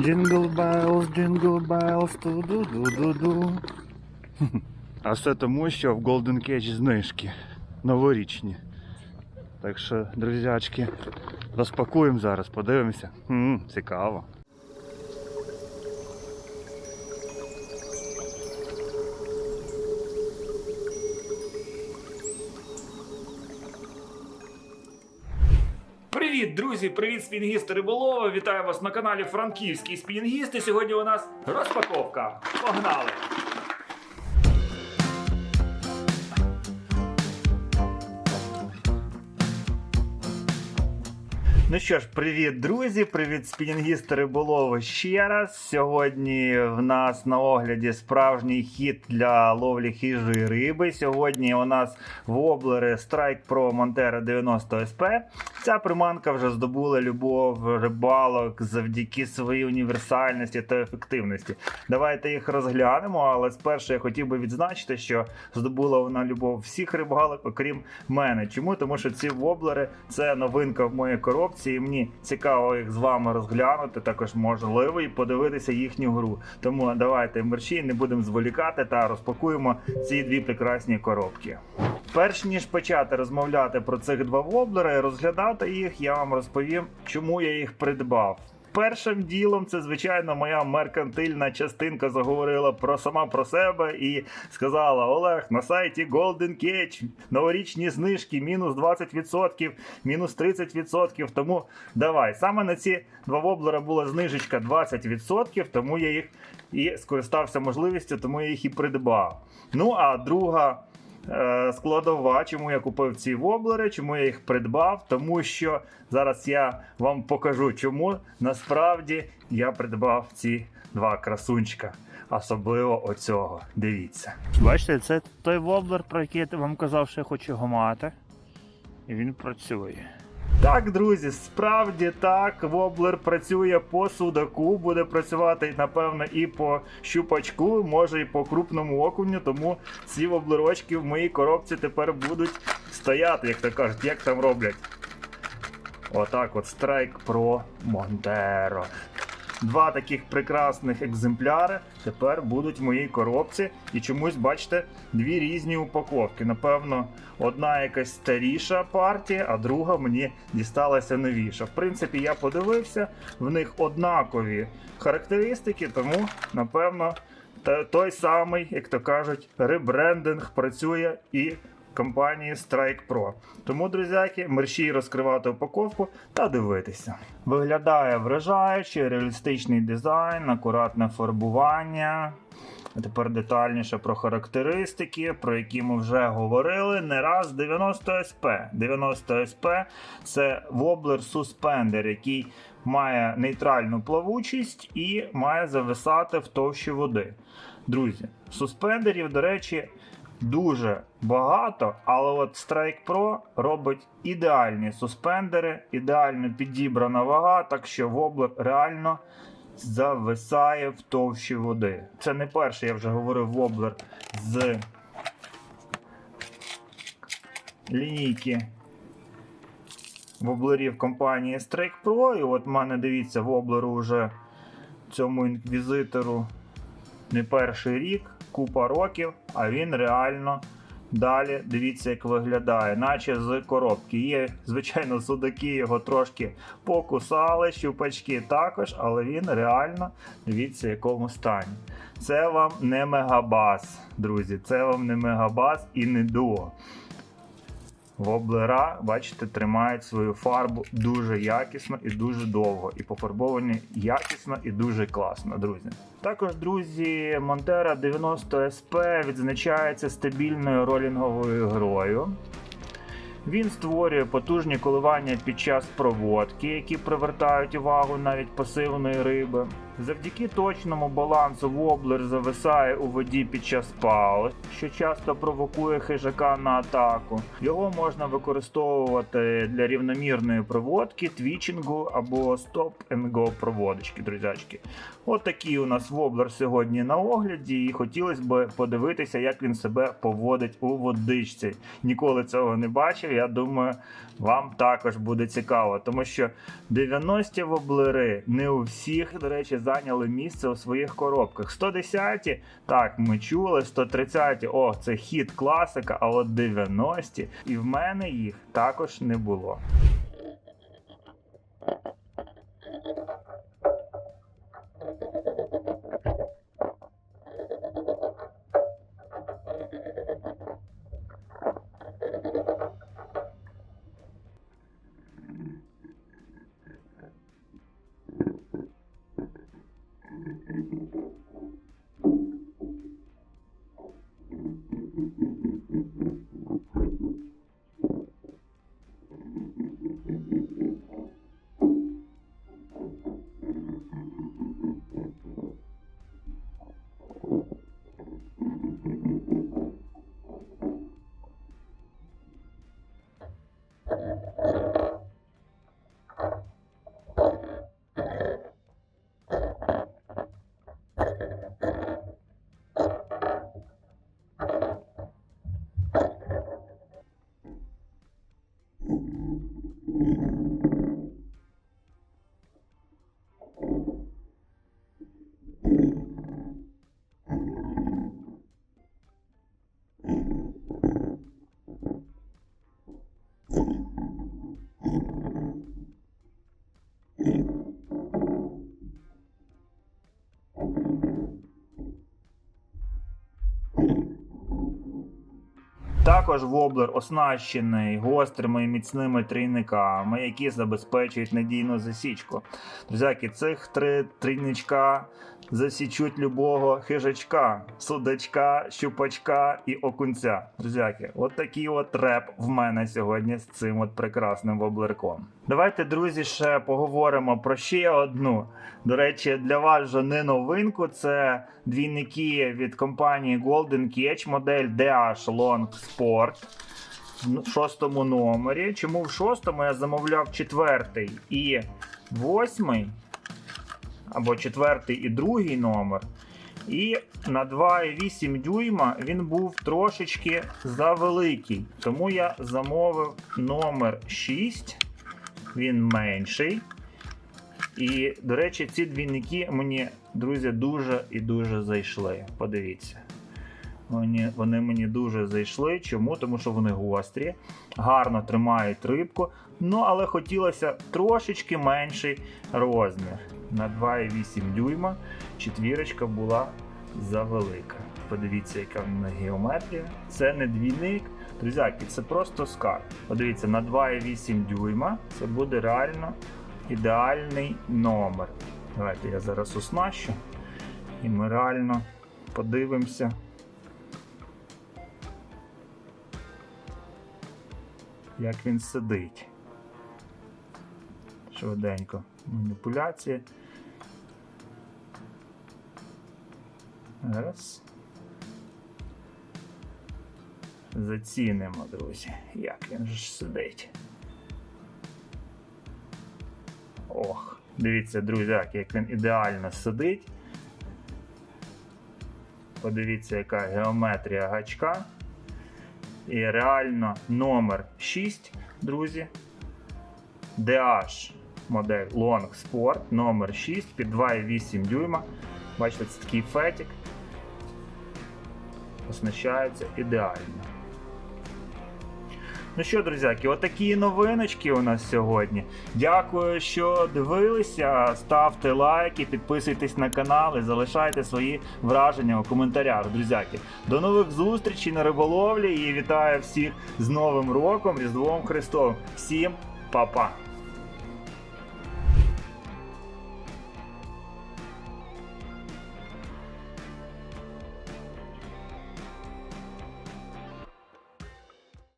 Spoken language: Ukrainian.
Джингл белс, джингл белс, ту-ду-ду-ду-ду. А все тому, що в Golden Cage знижки новорічні. Так що, друзячки, розпакуємо зараз, подивимося. М, цікаво. Привіт, друзі! Привіт, спінгісти риболова! Вітаю вас на каналі Франківський спінгісти. Сьогодні у нас розпаковка. Погнали! Ну що ж, привіт, друзі! Привіт, спінінгісти риболови ще раз. Сьогодні в нас на огляді справжній хід для ловлі хижої риби. Сьогодні у нас воблери Strike Pro Montero 90 SP. Ця приманка вже здобула любов рибалок завдяки своїй універсальності та ефективності. Давайте їх розглянемо, але спершу я хотів би відзначити, що здобула вона любов всіх рибалок, окрім мене. Чому? Тому що ці воблери це новинка в моїй коробці, і мені цікаво їх з вами розглянути, також можливо, і подивитися їхню гру. Тому давайте мерші, не будемо зволікати та розпакуємо ці дві прекрасні коробки. Перш ніж почати розмовляти про цих два воблери розглядати їх, я вам розповім, чому я їх придбав. Першим ділом це, звичайно, моя меркантильна частинка заговорила про сама про себе і сказала: Олег, на сайті Golden Cage новорічні знижки, мінус 20%, мінус 30%. Тому давай. Саме на ці два воблера була знижечка 20%, тому я їх і скористався можливістю, тому я їх і придбав. Ну а друга складова, чому я купив ці воблери, чому я їх придбав, тому що зараз я вам покажу, чому насправді я придбав ці два красунчика. Особливо оцього. Дивіться. Бачите, це той воблер, про який я вам казав, що я хочу його мати. І він працює. Так, друзі, справді так. Воблер працює по судаку, буде працювати, напевно, і по щупачку, може і по крупному окуню, тому ці воблерочки в моїй коробці тепер будуть стояти, як то кажуть, як там роблять. Отак от Strike Pro Montero. Два таких прекрасних екземпляри тепер будуть в моїй коробці. І чомусь, бачите, дві різні упаковки. Напевно, одна якась старіша партія, а друга мені дісталася новіша. В принципі, я подивився, в них однакові характеристики, тому, напевно, той самий, як то кажуть, ребрендинг працює і компанії Strike Pro. Тому, друзяки, мерщій розкривати упаковку та дивитися. Виглядає вражаюче, реалістичний дизайн, акуратне фарбування. А тепер детальніше про характеристики, про які ми вже говорили не раз 90 SP. 90 SP це воблер суспендер, який має нейтральну плавучість і має зависати в товщі води. Друзі, суспендерів, до речі, дуже багато, але от Strike Pro робить ідеальні суспендери, ідеально підібрана вага, так що воблер реально зависає в товщі води. Це не перший, я вже говорив, воблер з лінійки воблерів компанії Strike Pro. І от в мене дивіться, воблеру вже цьому інквізитору не перший рік, купа років, а він реально далі дивіться, як виглядає, наче з коробки. Є, звичайно, судаки його трошки покусали, щупачки також, але він реально дивіться, в якому стані. Це вам не мегабас, друзі. Це вам не мегабас і не дуо. Воблера, бачите, тримають свою фарбу дуже якісно і дуже довго. І пофарбовані якісно і дуже класно, друзі. Також, друзі, Montero 90 SP відзначається стабільною ролінговою грою. Він створює потужні коливання під час проводки, які привертають увагу навіть пасивної риби. Завдяки точному балансу воблер зависає у воді під час пауз, що часто провокує хижака на атаку. Його можна використовувати для рівномірної проводки, твічингу або стоп-and-go проводочки, друзячки. От такий у нас воблер сьогодні на огляді, і хотілося б подивитися, як він себе поводить у водичці. Ніколи цього не бачив. я думаю, вам також буде цікаво, тому що 90-ті воблери не у всіх, до речі, зайняли місце у своїх коробках. 110-ті, так, ми чули, 130-ті, о, це хіт класика, а от 90-ті, і в мене їх також не було. Mm-hmm. Також воблер оснащений гострими і міцними трійниками, які забезпечують надійну засічку. Друзяки, цих три трійничка засічуть любого хижачка, судачка, щупачка і окунця. Друзяки, от такий от реп в мене сьогодні з цим от прекрасним воблерком. Давайте, друзі, ще поговоримо про ще одну. До речі, для вас вже не новинку. Це двійники від компанії Golden Catch, модель DH Long Sport в шостому номері. Чому в шостому я замовляв четвертий і восьмий, або четвертий і другий номер. І на 2,8 дюйма він був трошечки завеликий. Тому я замовив номер 6. Він менший. І, до речі, ці двійники мені, друзі, дуже і дуже зайшли. Подивіться. Вони, вони мені дуже зайшли. Чому? Тому що вони гострі, гарно тримають рибку. Ну, але хотілося трошечки менший розмір. На 2,8 дюйма четвірочка була завелика. Подивіться, яка в мене геометрія. Це не двійник. Друзяки, це просто скарб. Подивіться, на 2,8 дюйма це буде реально ідеальний номер. Давайте я зараз оснащу. І ми реально подивимося. Як він сидить. Швиденько. Маніпуляції. Раз. Зацінимо, друзі, як він ж сидить. Ох, дивіться, друзяки, як він ідеально сидить. Подивіться, яка геометрія гачка. І реально номер 6, друзі. DH модель Long Sport номер 6 під 2,8 дюйма. Бачите, це такий фетик. Оснащається ідеально. Ну що, друзяки, отакі новиночки у нас сьогодні. Дякую, що дивилися. Ставте лайки, підписуйтесь на канал і залишайте свої враження у коментарях, друзяки. До нових зустрічей на риболовлі і вітаю всіх з Новим роком, Різдвом Христовим. Всім па-па!